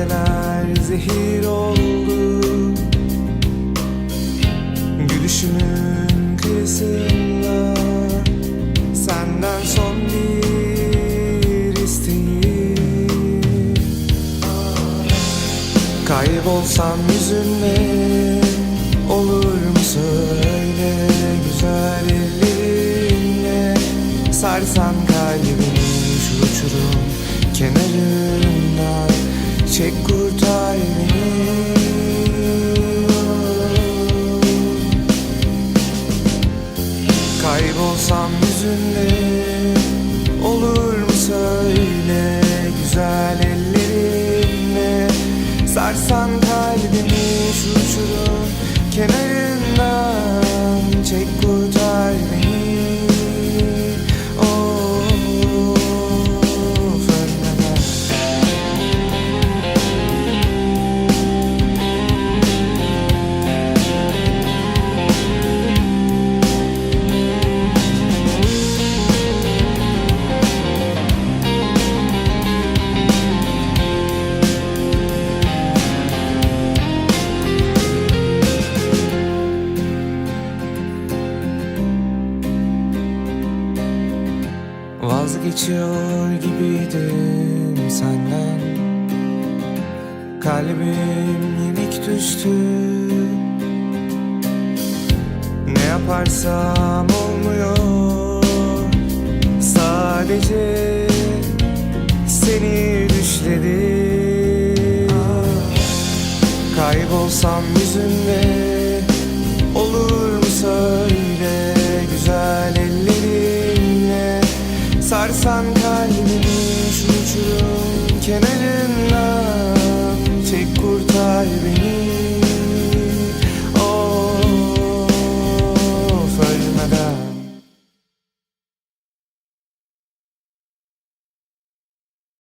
Geceler zehir oldu. Gülüşümün kıyısında Senden son bir isteğim. Kaybolsam yüzünde Olur mu söyle güzel ellerinle Sarsan kalbimi şu uçurum Çek kurtar beni Kaybolsam yüzünde Olur mu söyle güzel ellerinle Sarsan kalbimi şu uçurum kenarından Vazgeçiyor gibiydim senden. Kalbim yenik düştü. Ne yaparsam olmuyor. Sadece seni düşledim Kaybolsam yüzünde Olur mu söyle? Geceler